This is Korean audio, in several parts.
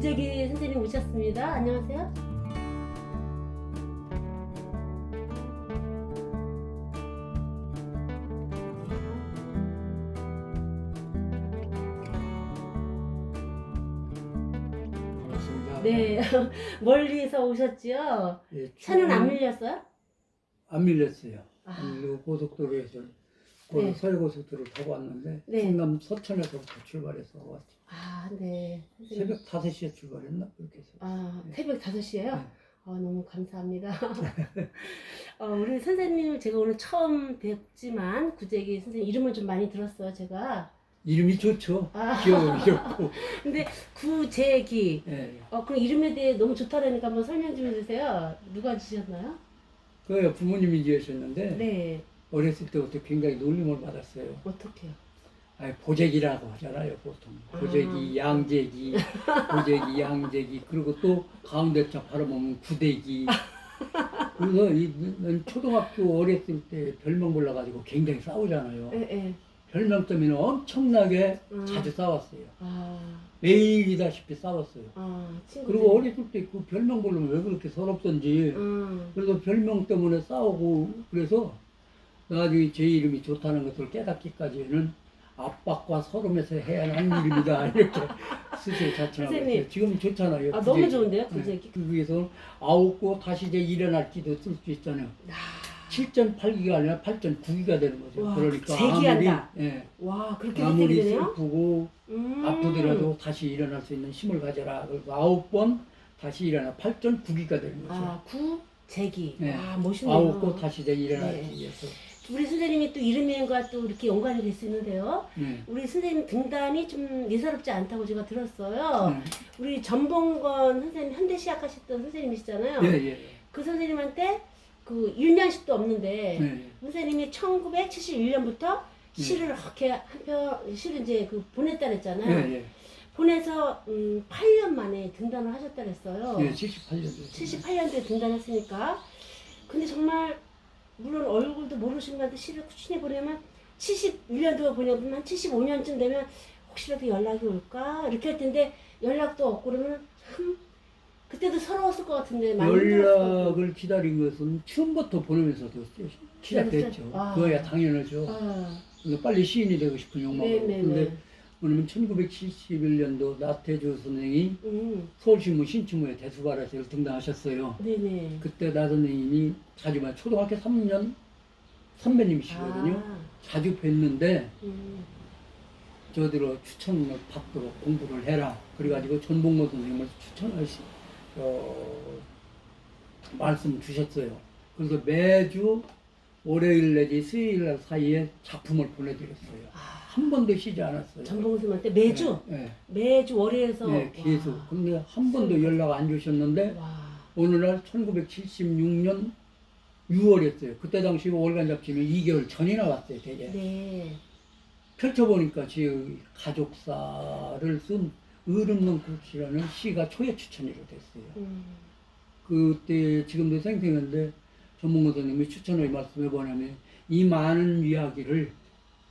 구재기 선생님 오셨습니다. 안녕하세요. 반갑습니다. 네, 멀리서 오셨지요? 예, 차는 안 밀렸어요? 안 밀렸어요. 아. 그 고속도로에서 네. 서해고속도로를 타고 왔는데 네. 충남 서천에서부터 출발해서 왔죠. 아, 네. 선생님. 새벽 5시에 출발했나? 그렇게 해서. 아, 네. 새벽 5시에요? 네. 아, 너무 감사합니다. 어, 우리 선생님을 제가 오늘 처음 뵙지만 구재기 선생님 이름을 좀 많이 들었어요, 제가. 이름이 좋죠. 아. 귀여워, 귀엽고. 근데 구재기. 예. 어, 그럼 이름에 대해 너무 좋다라니까 한번 설명 좀 해주세요. 누가 주셨나요? 그 부모님이 지으셨는데 네. 어렸을 때부터 굉장히 놀림을 받았어요. 어떻게요? 아니, 보재기라고 하잖아요, 보통. 보재기, 양재기, 보재기, 양재기. 그리고 또 가운데 자 바라보면 구대기. 그래서 이, 난 초등학교 어렸을 때 별명 불러가지고 굉장히 싸우잖아요. 예, 예. 별명 때문에 엄청나게 음. 자주 싸웠어요. 아, 매일이다시피 싸웠어요. 아, 친구들. 그리고 어렸을 때 그 별명 부르면 왜 그렇게 서럽던지. 음. 그래서 별명 때문에 싸우고 그래서 나중에 제 이름이 좋다는 것을 깨닫기까지는 압박과 서름에서 해야 하는 일입니다. 이렇게 스스로 선생님. 있어요. 지금 좋잖아요. 아, 너무. 좋은데요, 네. 구제기? 그 위해서 아홉고 다시 이제 일어날 기도 쓸 수 있잖아요. 아, 7.8기가 아니라 8.9기가 되는 거죠. 와, 그러니까 재기한다. 아무리 예, 와, 그렇게 아무리 되네요? 슬프고 음. 아프더라도 다시 일어날 수 있는 힘을 가져라. 그리고 아홉 번 다시 일어나 8.9기가 되는 거죠. 아, 구 재기. 네. 아, 멋있네요. 아홉 번 다시 이제 일어나기 네. 위해서. 우리 선생님이 또 이름과 또 이렇게 연관이 될 수 있는데요. 네. 우리 선생님 등단이 좀 예사롭지 않다고 제가 들었어요. 네. 우리 전봉건 선생님 현대 시작 하셨던 선생님이시잖아요. 예, 예. 그 선생님한테 그 일면식도 없는데 네. 선생님이 1971년부터 네. 시를 이렇게 한편 시를 이제 그 보냈다 그랬잖아요. 예, 예. 보내서 음, 8년 만에 등단을 하셨다 그랬어요. 예, 78년도. 78년도에 등단했으니까. 근데 정말 물론 얼굴도 모르신 분한테 시를 꾸준히 보내면 71년도에 보내면 한 75년쯤 되면 혹시라도 연락이 올까 이렇게 할 텐데 연락도 없고 그러면 참 그때도 서러웠을 것 같은데 많이. 연락을 기다린 것은 처음부터 보내면서도 시작됐죠. 아. 그거야 당연하죠. 아, 빨리 시인이 되고 싶은 욕망으로. 네네네. 근데 뭐냐면 1971년도 나태주 선생이 음, 서울신문 신춘문예 대수발에서 등단하셨어요. 네네. 그때 나 선생님이 자주 만 초등학교 3년 선배님이시거든요. 아, 자주 뵀는데 음, 저들어 추천을 받도록 공부를 해라. 그래가지고 전봉모 선생님을 추천하시, 어, 말씀 주셨어요. 그래서 매주 월요일 내지 수요일 날 사이에 작품을 보내드렸어요. 아, 한 번도 쉬지 않았어요. 전봉 선생님한테 매주 네, 매주 월요일에서 네, 네, 계속. 와, 근데 한 번도 연락 안 주셨는데 와, 어느 날 1976년 6월이었어요. 그때 당시 월간 잡지는 2개월 전이나 왔어요, 되게. 네. 펼쳐보니까 제 가족사를 쓴 의름는 국시라는 시가 초회 추천으로 됐어요. 음, 그때 지금도 생생한데 전문가 선생님이 추천을 말씀해 보냐면 이 많은 이야기를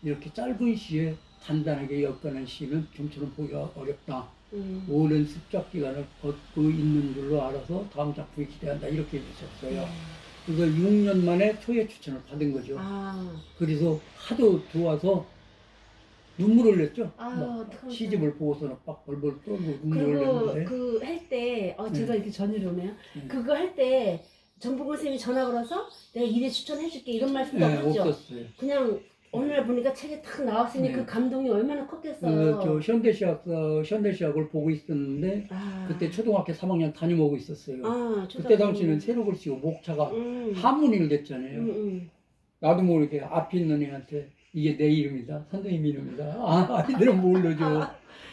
이렇게 짧은 시에 간단하게 엮어낸 시는 좀처럼 보기가 어렵다. 음. 오랜 습작 기간을 걷고 있는 줄로 알아서 다음 작품이 기대한다. 이렇게 해주셨어요. 그래서 6년 만에 초회 추천을 받은 거죠. 아, 그래서 하도 좋아서 눈물을 냈죠. 아유. 시집을 보고서는 막 벌벌 떨고 눈물을 그리고 냈는데 그할 때, 어, 제가 이렇게 전율이 오네요. 네. 그거 할 때 전봉근 선생님이 전화 걸어서 내가 이래 추천해줄게 이런 말씀도 네, 없었죠. 없었어요. 그냥 어느 날 보니까 책에 딱 나왔으니 네. 그 감동이 얼마나 컸겠어요. 어, 저 현대시학 현대시학을 보고 있었는데 아, 그때 초등학교 3학년 담임하고 있었어요. 아, 그때 당시는 세록을 쓰고 목차가 음, 한문을 음, 냈잖아요. 음. 나도 모르게 앞에 있는 애한테 이게 내 이름이다, 선생님 이름이다. 아, 아이들은 모르죠.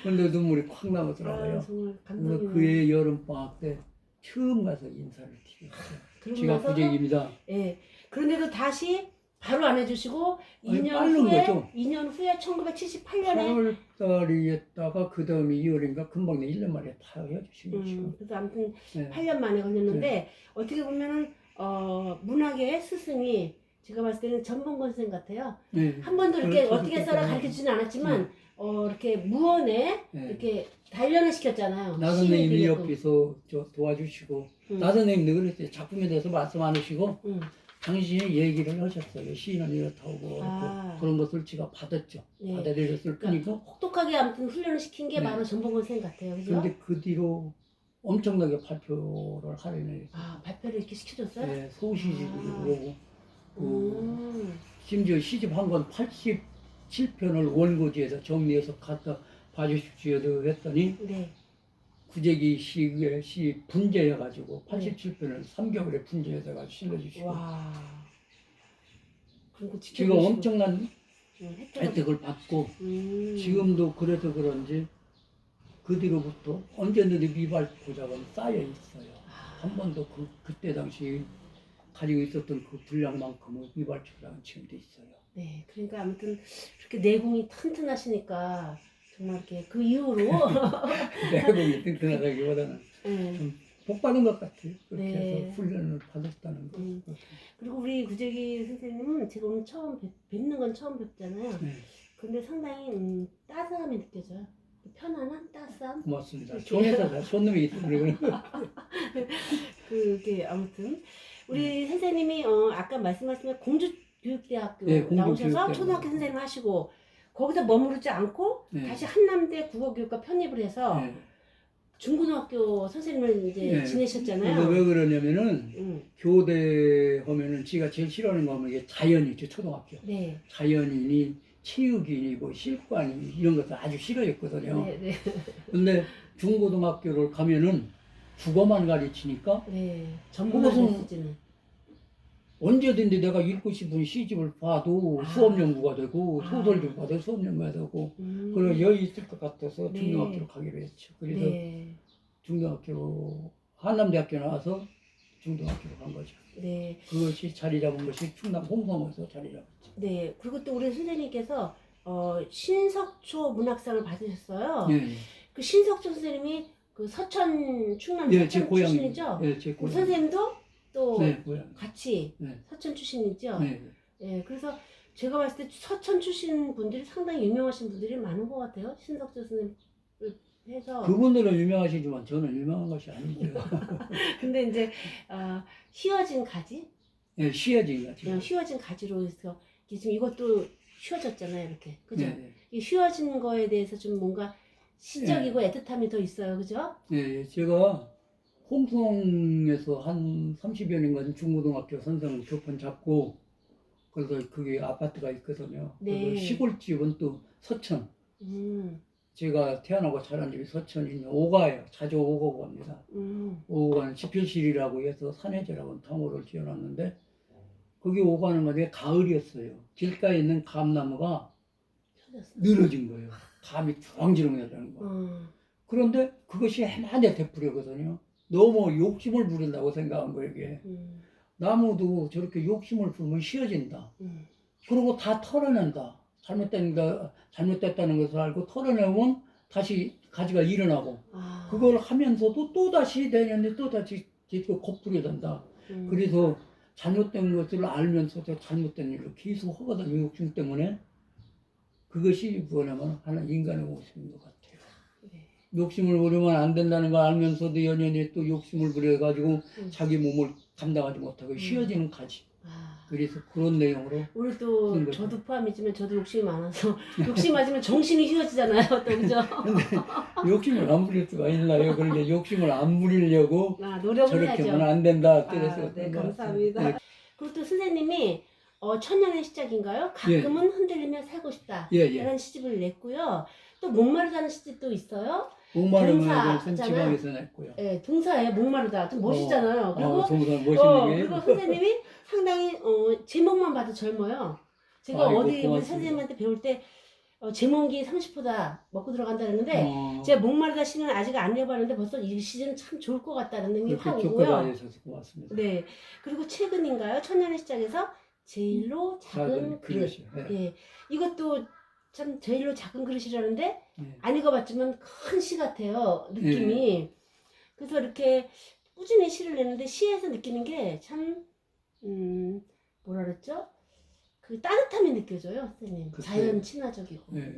근데 눈물이 콱 아, 나오더라고요. 정말 그래서 감동이네. 그해 여름 방학 때 처음 가서 인사를 드렸어요. 그러고 지가 나서 부재입니다. 예. 그런데도 다시 바로 안 해주시고 아니, 2년 빠른 후에 거죠. 2년 후에 1978년에 8월 달에 했다가 그 다음에 2월인가 금방 내 1년 만에 다 해주신 거죠. 음, 그래서 아무튼 네. 8년 만에 걸렸는데 어떻게 보면은 어, 문학의 스승이 제가 봤을 때는 전봉건 선생 같아요. 네. 한 번도 이렇게 그렇죠. 어떻게 써라 그렇죠. 가르쳐 주진 않았지만 어, 이렇게 무언에 네. 이렇게 단련을 시켰잖아요. 나 시인이 선생님이 되게끔. 옆에서 저 도와주시고 음. 나 선생님도 그랬어요. 작품에 대해서 말씀 안 하시고 음. 당신이 얘기를 하셨어요. 시인은 이렇다고 아. 그런 것을 제가 받았죠. 네. 받아들였을 뿐이고 혹독하게 아무튼 훈련을 시킨 게 네. 바로 전봉건 선생님 같아요. 그죠? 그런데 그 뒤로 엄청나게 발표를 하려는 아, 발표를 이렇게 시켜줬어요? 네, 소시집을 아. 그러고 그 음. 심지어 시집 한 권 87편을 원고지에서 정리해서 갖다 봐주십시오 했더니 네. 구제기 시의 시 분재해가지고 87편을 3개월에 분재해서 실려주시고 와. 그리고 지금 지켜보시고. 엄청난 음, 혜택을. 혜택을 받고 음. 지금도 그래서 그런지 그 뒤로부터 언제든지 미발 보작은 쌓여 있어요. 아, 한 번도 그, 그때 당시 가지고 있었던 그 분량만큼은 미발 보작은 지금도 있어요. 네. 그러니까 아무튼 그렇게 내공이 튼튼하시니까 이렇게 그 이후로 내공이 튼튼하다기보다는 네. 복 받은 것 같아요. 그렇게 네. 해서 훈련을 받았다는 거. 음. 그리고 우리 구재기 선생님은 제가 오늘 처음 뵙, 뵙는 건 처음 뵙잖아요. 네, 근데 상당히 음, 따스함이 느껴져요. 편안한 따스함. 고맙습니다. 손에서 손놈이 그러고 그게 아무튼 우리 선생님이 어, 아까 말씀하신 공주교육대학교 네, 공주교육대학교. 나오셔서 초등학교 선생님 하시고 거기서 머무르지 않고 네. 다시 한남대 국어교육과 편입을 해서 네. 중고등학교 선생님을 이제 네. 지내셨잖아요. 왜 그러냐면은 음, 교대 하면은 지가 제일 싫어하는 거 하면 이게 자연이죠 초등학교. 네, 자연이니 체육이니 뭐 실과니 이런 것을 아주 싫어했거든요. 네, 네, 근데 중고등학교를 가면은 국어만 가르치니까 네. 전문가 그것은 됐을지는. 언제든지 내가 읽고 싶은 시집을 봐도 아. 수업 연구가 되고 아. 소설 좀 봐도 수업 연구가 되고 음, 그런 여유 있을 것 같아서 네. 중등학교로 가기로 했죠. 그래서 네, 중등학교로 한남대학교 나와서 중등학교로 간 거죠. 네, 그것이 자리 잡은 것이 충남 홍성에서 자리 잡았죠. 네. 그리고 또 우리 선생님께서 어, 신석초 문학상을 받으셨어요. 네, 그 신석초 선생님이 그 서천 충남 네, 서천 제 고향. 출신이죠. 네, 제그 고향. 선생님도 또 네, 고향. 같이 네, 서천 출신이죠. 네. 예, 그래서 제가 봤을 때 서천 출신 분들이 상당히 유명하신 분들이 많은 것 같아요. 신석초 선생님을 해서. 그분들은 유명하시지만 저는 유명한 것이 아니죠. 근데 이제 어, 휘어진 가지, 네, 시어진 거지. 그냥 휘어진 가지로 해서 이게 지금 이것도 휘어졌잖아요, 이렇게. 그죠? 네, 이 휘어진 거에 대해서 좀 뭔가 시적이고 애틋함이 더 있어요, 그죠? 네, 제가 홍성에서 한 30여 년간 중고등학교 선생 교권 잡고 그래서 그게 아파트가 있거든요. 네. 그래서 시골집은 또 서천. 음, 제가 태어나고 자란 집이 서천이 오가예요. 자주 오고 갑니다. 음, 오가는 지필실이라고 해서 산해제라고 당호를 지어놨는데 거기 오가는 건데 가을이었어요. 길가에 있는 감나무가. 늘어진 거예요. 감이 주렁주렁해지는 거예요. 어, 그런데 그것이 해마다 되풀이거든요. 너무 욕심을 부린다고 생각한 거예요, 이게. 음, 나무도 저렇게 욕심을 부르면 씌어진다. 음, 그리고 다 털어낸다. 잘못된 거, 잘못됐다는 것을 알고 털어내면 다시 가지가 일어나고, 아, 그걸 하면서도 또 다시 내년에 또 다시 짓고 곱부게 된다. 음, 그래서 잘못된 것을 알면서도 잘못된 일을 계속 하거든요, 욕심 때문에. 그것이 뭐냐면 하나 인간의 모습인 것 같아요. 네. 욕심을 부리면 안 된다는 걸 알면서도 연연히 또 욕심을 부려가지고 음. 자기 몸을 감당하지 못하고 음. 쉬어지는 가지. 아. 그래서 그런 내용으로 우리 또. 저도 포함이지만 저도 욕심이 많아서 욕심 맞으면 정신이 휘어지잖아요, 또 그죠? 욕심을 안 부릴 수가 있나요? 그런데 욕심을 안 부리려고 아, 저렇게. 하면 안 된다. 아, 그래서 네, 그런 것 감사합니다. 같아요. 그리고 또 선생님이 어, 천년의 시작인가요? 가끔은 흔들리며 살고 싶다. 예, 예. 라는 시집을 냈고요. 또 목마르다는 시집도 있어요. 목마름을 동사잖아요. 선 지방에서 냈고요. 예, 동사에 목마르다. 좀 멋있잖아요. 그리고 어, 동사 어, 멋있는 게. 그리고 선생님이 상당히 어, 제목만 봐도 젊어요. 제가 아이고, 어디 우리 고맙습니다. 선생님한테 배울 때 어, 제목이 30호다 먹고 들어간다 그랬는데 어, 제가 목마르다 시는 아직 안 내봤는데 벌써 이 시즌 참 좋을 것 같다는 느낌이 확 그렇게 오고요. 고맙습니다. 네. 그리고 최근인가요? 천년의 시작에서 제일로 작은, 작은 그릇. 그릇이요. 네. 예. 이것도 참 제일로 작은 그릇이라는데 네. 안 읽어봤지만 큰 시 같아요. 느낌이. 그래서 이렇게 꾸준히 시를 내는데 시에서 느끼는 게 참, 음, 뭐라 그랬죠? 그 따뜻함이 느껴져요, 선생님. 글쎄요. 자연 친화적이고. 네.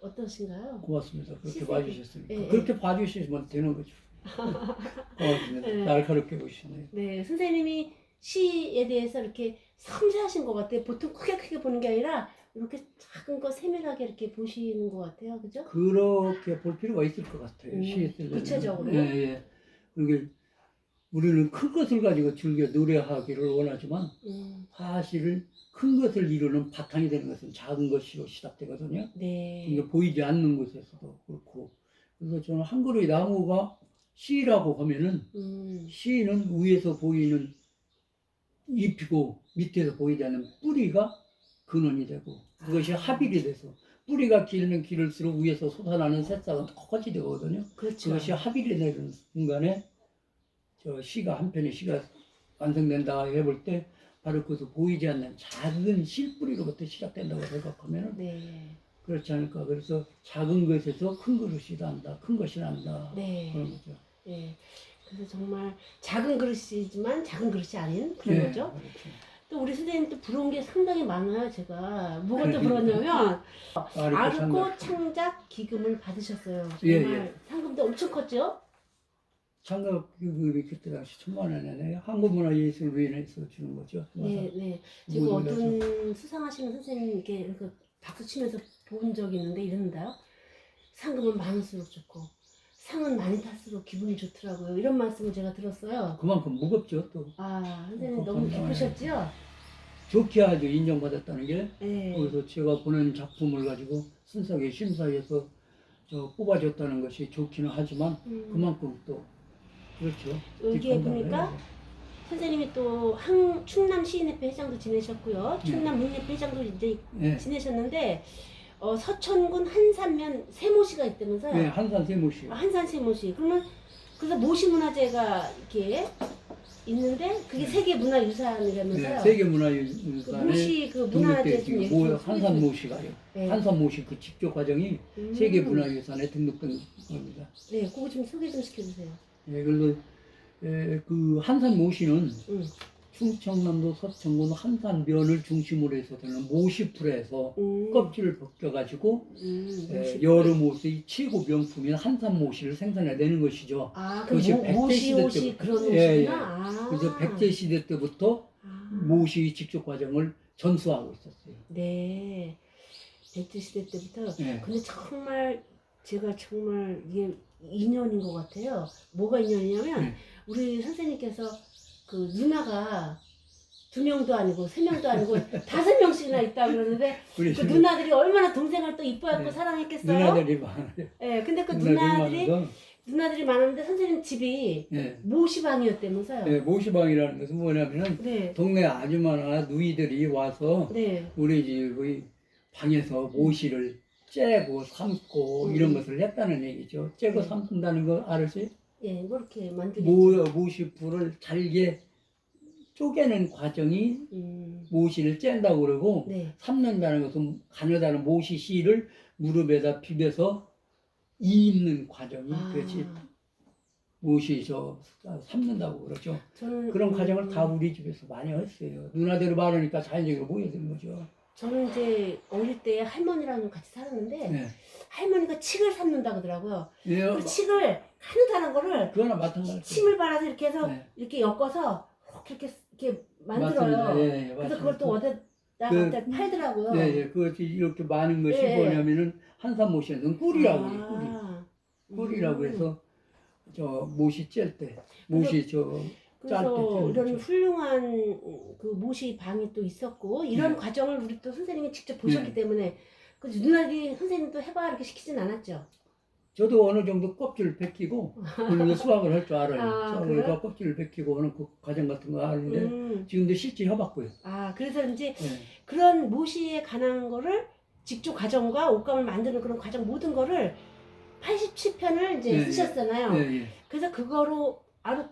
어떠신가요? 고맙습니다. 그렇게 시색이. 봐주셨으니까. 예, 예. 그렇게 봐주시면 되는 거죠. 고맙습니다. 예. 날 가르쳐 보시네요. 네, 선생님이 시에 대해서 이렇게 섬세하신 것 같아요. 보통 크게 크게 보는 게 아니라 이렇게 작은 거 세밀하게 이렇게 보시는 것 같아요. 그죠? 그렇게 볼 필요가 있을 것 같아요. 음, 시에. 구체적으로? 예, 예. 그리고 우리는 큰 것을 가지고 즐겨 노래하기를 원하지만 음, 사실은 큰 것을 이루는 바탕이 되는 것은 작은 것으로 시작되거든요. 네. 이게 보이지 않는 곳에서도 그렇고 그래서 저는 한 그루의 나무가 씨라고 하면은 음, 씨는 위에서 보이는 잎이고 밑에서 보이지 않는 뿌리가 근원이 되고 그것이 아. 합일이 돼서 뿌리가 길면 길을수록 위에서 솟아나는 새싹은 더 커지 되거든요. 그렇죠. 그것이 합일이 되는 순간에 저 시가 한 편의 시가 완성된다 해볼 때 바로 그것도 보이지 않는 작은 실뿌리로부터 시작된다고 생각하면 네. 그렇지 않을까. 그래서 작은 것에서 큰 그릇이 난다. 큰 것이 난다. 네. 그런 거죠. 네. 그래서 정말 작은 그릇이지만 작은 그릇이 아닌 그런 예, 거죠. 그렇죠. 또 우리 선생님 또 부러운 게 상당히 많아요. 제가 뭐가 또 부러웠냐면 아르코 창작. 기금을 받으셨어요. 정말 예, 예. 상금도 엄청 컸죠. 창작 기금이 그때 당시 천만 원이네. 한국문화예술위원회에서 주는 거죠. 네, 네. 지금 모든 어떤 수상하시는 선생님께 이렇게 박수 치면서 본 적이 있는데 이랬는데요. 상금은 많을수록 좋고 상은 많이 탈수록 기분이 좋더라고요. 이런 말씀을 제가 들었어요. 그만큼 무겁죠. 또 아, 선생님 어, 너무. 기쁘셨죠? 좋게 아주 인정받았다는 게 네. 거기서 제가 보낸 작품을 가지고 순삭의 심사에서 저 뽑아줬다는 것이 좋기는 하지만 음. 그만큼 또 그렇죠. 여기에 뒷감당을 보니까 해야죠. 선생님이 또 항, 충남 시인협회 회장도 지내셨고요. 네. 충남 문예회 회장도 이제 예. 지내셨는데 어, 서천군 한산면 세모시가 있다면서요? 예, 한산 세모씨. 아, 한산 세모시. 그러면 그래서 모시문화재가 이렇게 있는데 그게 네. 세계 문화유산이라면서요? 네, 그 세계 문화유산에 모시 그 문화재 모좀 한산 모시가요. 네. 한산 모시 그 직조 과정이 음. 세계 문화유산에 등록된 겁니다. 네, 그거 좀 소개 좀 시켜주세요. 예, 그래서 에, 그 한산 모시는 음. 충청남도 서천군 한산면을 중심으로 해서 되는 모시풀에서 음. 껍질을 벗겨가지고 음. 에, 모시. 여름 옷의 최고 명품인 한산 모시를 생산해내는 것이죠. 아, 그 그것이 모, 백제 모시 시대 옷이 때부터. 그런 예, 예. 옷이구나. 아. 그래서 백제 시대 때부터 아. 모시 직접 과정을 전수하고 있었어요. 네. 백제 시대 때부터. 예. 근데 정말 제가 정말 이게 인연인 것 같아요. 뭐가 인연이냐면 네. 우리 선생님께서 그 누나가 두 명도 아니고 세 명도 아니고 다섯 명씩이나 있다 그러는데 우리 그 누나들이 얼마나 동생을 또 이뻐하고 네. 사랑했겠어요. 누나들이 많아요. 예, 근데 그 누나들이 누나들이 많아서 누나들이 많은데 선생님 집이 예. 모시방이었다면서요. 예, 모시방이라는 것은 뭐냐면은 네. 동네 아줌마나 누이들이 와서 네. 우리 집의 방에서 모시를 째고 삶고 음. 이런 것을 했다는 얘기죠. 째고 네. 삶는다는 거 알으세요? 예, 뭐 이렇게 만들겠죠. 모, 모시풀을 잘게 쪼개는 과정이 음. 모시를 짠다고 그러고 네. 삶는다는 것은 가느다란 모시 씨를 무릎에다 비벼서 이는 과정이 아, 그것이 모시 저 삶는다고 그러죠. 저는 그런 음, 과정을 다 우리 집에서 많이 했어요. 누나들이 많으니까 자연적으로 모여드는 거죠. 저는 이제 어릴 때 할머니랑 같이 살았는데 네. 할머니가 칡을 삶는다 그러더라고요. 예, 그 칡을 가느다란 거를 그거나 마찬가지. 침을 발라서 이렇게 해서 네. 이렇게 엮어서 이렇게 이렇게 맞습니다. 만들어요. 예, 예, 그래서 맞습니다. 그걸 또 어디다 그- 갖다 팔더라고요. 예, 예, 그것이 이렇게 많은 것이 예. 뭐냐면은 한산모시는 꿀이라고 해요, 꿀이. 아, 꿀이라고 음. 해서 저 모시 짤 때, 모시 저 그래서 이런. 훌륭한 그 모시 방이 또 있었고 이런 네. 과정을 우리 또 선생님이 직접 보셨기 네. 때문에 그 누나들이 선생님도 해봐 이렇게 시키진 않았죠. 저도 어느 정도 껍질을 벗기고 그리고 수학을 할 줄 알아요. 아, 수학을 그래요? 해서 껍질을 벗기고 하는 그 과정 같은 거 아는데 음. 지금도 실제 해봤고요. 아 그래서 이제 예. 그런 모시에 관한 거를 직조 과정과 옷감을 만드는 그런 과정 모든 거를 87편을 이제 예, 예. 쓰셨잖아요. 예, 예. 그래서 그거로 아르코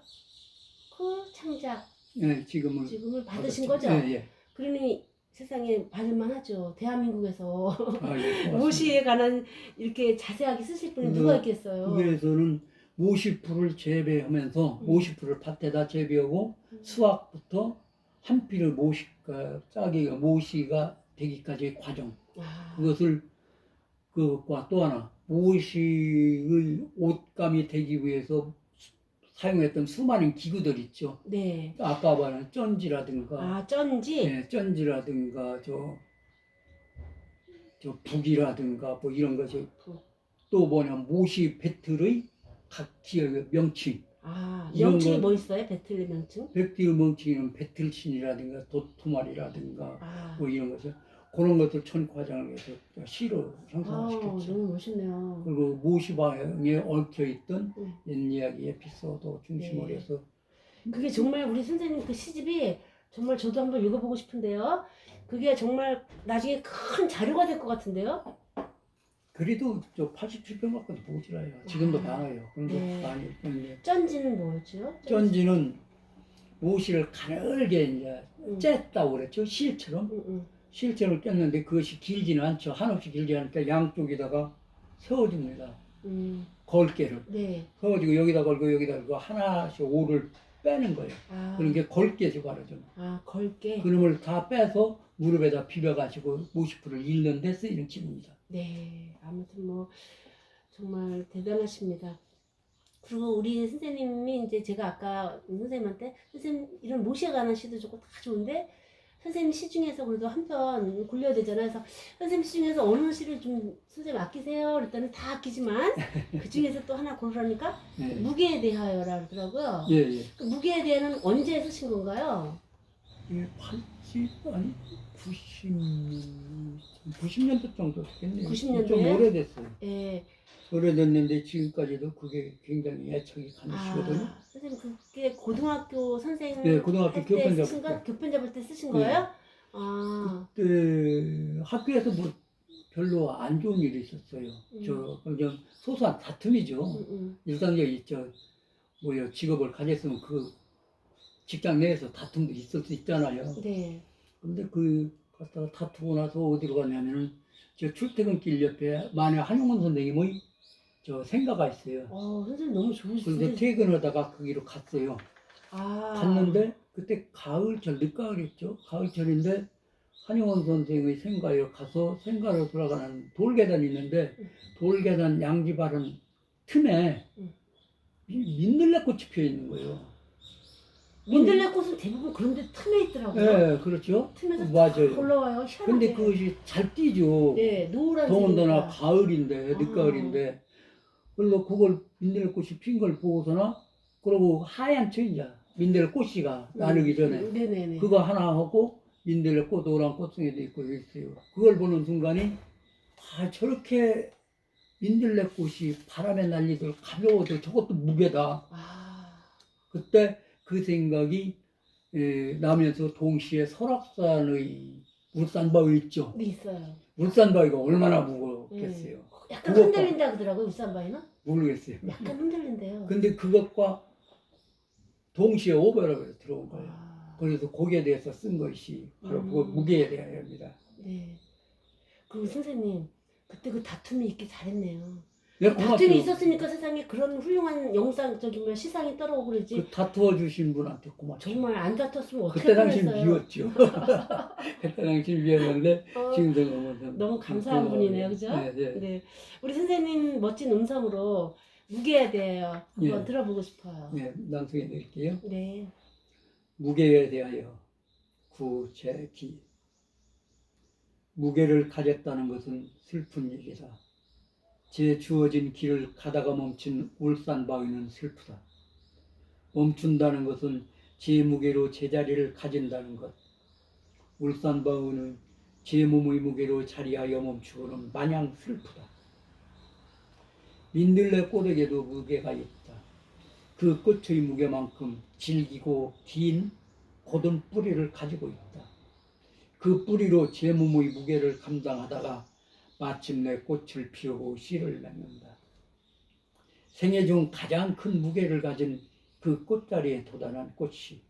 창작 예, 지금은 지금을 받으신. 거죠. 예, 예. 그러니 세상에 받을만 하죠. 대한민국에서 아, 예. 모시에 관한 이렇게 자세하게 쓰실 분이 누가 있겠어요. 그래서는 모시풀을 재배하면서 음. 모시풀을 밭에다 재배하고 수확부터 한 피를 모시가 짜기가 모시가 되기까지의 과정 아, 그것을 그것과 또 하나 모시의 옷감이 되기 위해서 수- 사용했던 수많은 기구들 있죠. 네. 아까 말한 쩐지라든가 아, 쩐지? 예, 쩐지라든가 저, 저 북이라든가 뭐 이런 것이 북. 또 뭐냐 모시 배틀의 각 지역의 명칭 아, 이런 명칭이 거- 뭐 있어요? 배틀 명칭? 백비의 명칭은 배틀신이라든가 도토말이라든가 아, 뭐 이런 것을 그런 것들 천과장을 해서 시로 아 형성시켰죠. 너무 멋있네요. 그리고 모시방에 얽혀 있던 음. 옛 이야기 에피소드 중심으로 네. 해서 그게 정말 우리 선생님 그 시집이 정말 저도 한번 읽어보고 싶은데요. 그게 정말 나중에 큰 자료가 될 것 같은데요. 그래도 저 87편 갖고도 모자라요. 지금도 아, 많아요. 그런데 네. 많이 있는데 쩐지는 뭐였죠? 쩐지는 모시를 가늘게 이제 음. 쬐다고 그랬죠. 실처럼 응, 응. 실처럼 쬐는데 그것이 길지는 않죠. 한없이 길지 않으니까 양쪽에다가 세워줍니다. 음, 걸개를 네. 세워지고 여기다 걸고 여기다 걸고 하나씩 오를 빼는 거예요. 아, 그런 게 걸개죠, 말하죠. 아 걸게. 그놈을 다 빼서 무릎에다 비벼가지고 모시풀을 잃는 데 쓰이는 기구입니다. 네, 아무튼 뭐 정말 대단하십니다. 그리고 우리 선생님이 이제 제가 아까 선생님한테 선생님 이런 모시에 관한 시도 좋고 다 좋은데 선생님 시 중에서 그래도 한편 골려야 되잖아요. 그래서 선생님 시 중에서 어느 시를 좀 선생님 아끼세요? 그랬더니 다 아끼지만 그 중에서 또 하나 고르라니까 네. 무게에 대하여라 그러더라고요. 예, 예. 그 무게에 대해는 언제 쓰신 건가요? 이게 80, 아니, 90, 90년도 정도 됐겠네요. 90 년도에? 좀 오래됐어요. 예. 오래됐는데 지금까지도 그게 굉장히 애착이 가는 시거든요. 아, 선생님 그게 고등학교 선생 네, 고등학교 할때 교편 잡을 거? 때. 교편 잡을 때 쓰신 네. 거예요? 아, 그때 학교에서 뭐 별로 안 좋은 일이 있었어요. 음. 저 그냥 소소한 다툼이죠. 음, 음. 일상적인 저 뭐요 직업을 가졌으면 그 직장 내에서 다툼도 있을 수 있잖아요. 네. 근데 그 갔다가 다투고 나서 어디로 갔냐면은 저 출퇴근길 옆에 만약 한용원 선생님의 저 생가가 있어요. 어, 선생님 너무 그래서 좋으시죠? 퇴근하다가 거기로 갔어요. 아, 갔는데 그때 가을철 늦가을이었죠. 가을철인데 한용원 선생의 생가에 가서 생가로 돌아가는 돌계단이 있는데 음. 돌계단 양지바른 틈에 음. 이 민들레꽃이 피어 있는 거예요. 민들레 꽃은 대부분 그런 데 틈에 있더라고요. 네, 그렇죠. 틈에서 맞아요. 탁 올라와요. 희한하게. 근데 그것이 잘 뛰죠. 네, 노란 더군다나. 가을인데 아. 늦가을인데 그래서 그걸 민들레꽃이 핀 걸 보고서나 그러고 하얀 초 이제 민들레꽃이가 나르기 전에 음, 네네네. 그거 하나 하고 민들레꽃 노란 꽃송이도 있고 있어요. 그걸 보는 순간이 아 저렇게 민들레꽃이 바람에 날리들 가벼워도 저것도 무게다. 아, 그때 그 생각이 에, 나면서 동시에 설악산의 울산바위 있죠. 네 있어요. 울산바위가 얼마나 무겁겠어요. 약간 그것과- 흔들린다 그러더라고요. 울산 바위는. 모르겠어요. 약간 흔들린대요. 근데 그것과 동시에 오버랩에 들어온 거예요. 아, 그래서 거기에 대해서 쓴 것이 바로 그거 음. 무게에 대하여입니다. 네. 그리고 선생님 그때 그 다툼이 있길 잘했네요. 네, 고맙죠. 다툼이 있었으니까 세상에 그런 훌륭한 영상 저기 뭐 시상이 떠오르고 그러지. 그 다투어 주신 분한테 고맙죠. 정말 안 다퉜으면 어떻게 그때 당시. 미웠죠. 그때 당시 미웠는데 어, 지금 생각하면 너무 감사한 분이네요, 그죠? 네, 네. 네. 우리 선생님 멋진 음성으로 무게에 대하여 한번 예. 들어보고 싶어요. 네, 낭송해 드릴게요. 네. 무게에 대하여 구제기 무게를 가졌다는 것은 슬픈 일이다. 제 주어진 길을 가다가 멈춘 울산 바위는 슬프다. 멈춘다는 것은 제 무게로 제자리를 가진다는 것. 울산 바위는 제 몸의 무게로 자리하여 멈추고는 마냥 슬프다. 민들레 꽃에게도 무게가 있다. 그 꽃의 무게만큼 질기고 긴 곧은 뿌리를 가지고 있다. 그 뿌리로 제 몸의 무게를 감당하다가 마침내 꽃을 피우고 씨를 맺는다. 생애 중 가장 큰 무게를 가진 그 꽃자리에 도달한 꽃이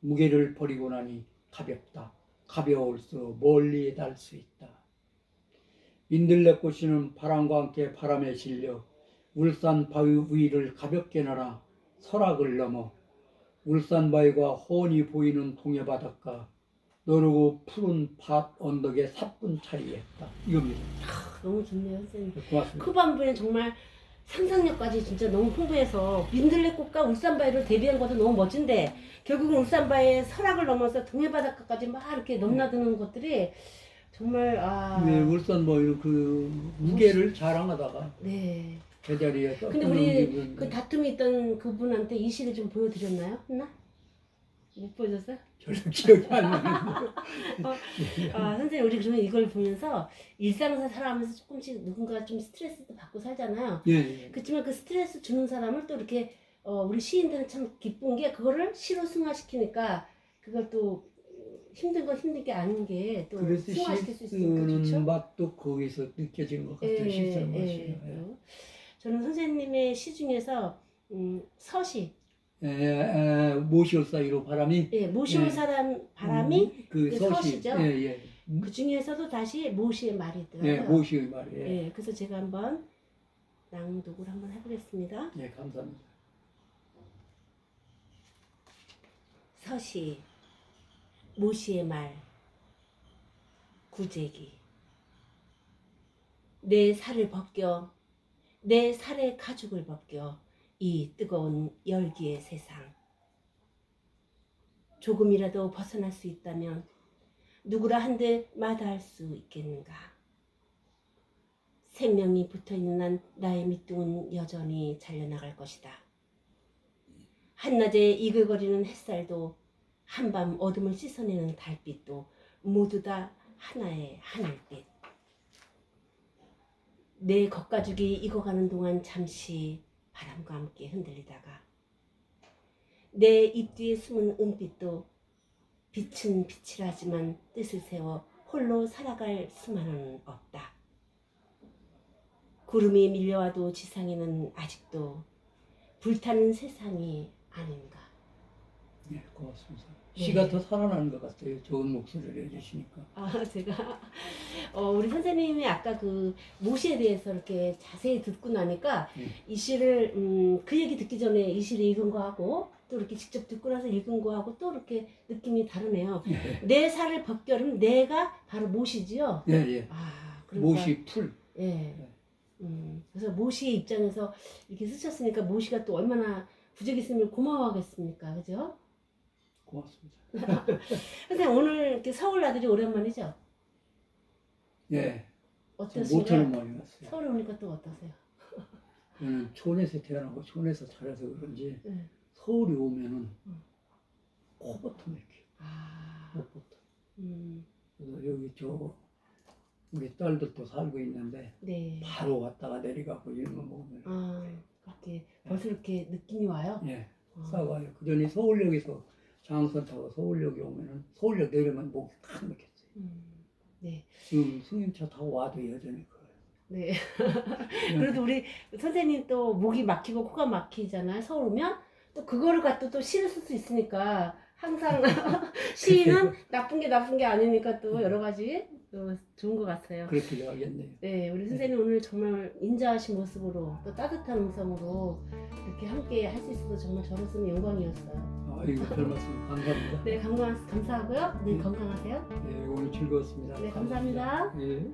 무게를 버리고 나니 가볍다. 가벼울수록 멀리 달 수 있다. 민들레 꽃이는 바람과 함께 바람에 실려 울산 바위 위를 가볍게 날아 설악을 넘어 울산 바위가 훤히 보이는 동해 바닷가 너르고 푸른 밭 언덕에 사뿐 차리했다. 이겁니다. 너무 좋네요, 선생님. 고맙습니다. 크반부에 정말 상상력까지 진짜 너무 풍부해서 민들레꽃과 울산바위를 대비한 것도 너무 멋진데 결국은 울산바위의 설악을 넘어서 동해바닷가까지 막 이렇게 넘나드는 것들이 정말 아 네, 울산 뭐 이런 그 무게를 자랑하다가 네. 제자리에 딱 근데 우리. 그 다툼이 있던 그분한테 이 시를 좀 보여드렸나요? 했나? 못 보여줬어요? 별로 기억이 안 나는데. 아, 선생님 우리 그러면 이걸 보면서 일상에서 살아가면서 조금씩 누군가 좀 스트레스도 받고 살잖아요. 예, 예. 그렇지만 그 스트레스 주는 사람을 또 이렇게 어, 우리 시인들은 참 기쁜 게 그거를 시로 승화시키니까 그걸 또 힘든 건 힘든 게 아닌 게 또 그래서 승화시킬 수시 있으니까 좋죠. 맛도 거기서 느껴지는 것 같아요. 쓰는 예, 맛이. 예. 예. 저는 선생님의 시 중에서 음, 서시, 예, 예, 모시올 사이로 바람이 예, 모시올 예. 사람 바람이 음, 그그 서시 서시죠? 예, 예. 음, 그 중에서도 다시 모시의 말이 있더라고요. 예, 모시의 말이에요. 예. 예, 그래서 제가 한번 낭독을 한번 해보겠습니다. 예, 감사합니다. 서시 모시의 말 구제기 내 살을 벗겨 내 살의 가죽을 벗겨 이 뜨거운 열기의 세상. 조금이라도 벗어날 수 있다면 누구라 한데 마다할 수 있겠는가? 생명이 붙어 있는 한 나의 밑둥은 여전히 잘려나갈 것이다. 한낮에 이글거리는 햇살도 한밤 어둠을 씻어내는 달빛도 모두 다 하나의 하늘빛. 내 겉가죽이 익어가는 동안 잠시 바람과 함께 흔들리다가 내 입 뒤에 숨은 은빛도 빛은 빛이라지만 뜻을 세워 홀로 살아갈 수만은 없다. 구름이 밀려와도 지상에는 아직도 불타는 세상이 아닌가. 예, 고맙습니다. 네. 시가 더 살아나는 것 같아요. 좋은 목소리를 해주시니까. 아, 제가 어, 우리 선생님이 아까 그 모시에 대해서 이렇게 자세히 듣고 나니까 네. 이 시를 음, 그 얘기 듣기 전에 이 시를 읽은 거하고 또 이렇게 직접 듣고 나서 읽은 거하고 또 이렇게 느낌이 다르네요. 예, 내 살을 벗겨름 내가 바로 모시지요. 예. 예. 아, 그러니까 모시 풀. 예. 네. 음, 그래서 모시의 입장에서 이렇게 쓰셨으니까 모시가 또 얼마나 부적이 있으면 고마워하겠습니까, 그죠? 고맙습니다. 선생님 오늘 이렇게 서울 나들이 오랜만이죠? 예. 어떠세요? 모처럼 많이 갔어요. 서울에 오니까 또 어떠세요? 저는 촌에서 태어나고 촌에서 자라서 그런지 네. 서울에 오면은 음. 코부터 맥혀. 아, 코부터. 음, 그래서 여기 저 우리 딸들도 살고 있는데 네. 바로 왔다가 내려가고 이런 거 먹으면 아, 그렇게 벌써 이렇게 느낌이 와요? 예 아, 싸가요. 그 전에 서울역에서 장선 타고 서울역에 오면은 서울역 내려면 목이 탁 막혔어요. 음, 네. 지금 승용차 타고 와도 여전히 그래요. 네. 그래도 우리 선생님 또 목이 막히고 코가 막히잖아요. 서울 오면 또 그거를 갖다 또 시를 쓸 수 있으니까 항상 시는 나쁜 게 나쁜 게 아니니까 또 여러 가지 또 좋은 것 같아요. 그렇게 하겠네요. 네, 우리 네. 선생님 네. 오늘 정말 인자하신 모습으로 또 따뜻한 음성으로 이렇게 함께 할 수 있어서 정말 저로서는 영광이었어요. 아, 이거 별 말씀 감사합니다. 네, 감사, 감사하고요. 네, 네, 건강하세요. 네, 오늘 즐거웠습니다. 네, 감사합니다. 감사합니다. 네.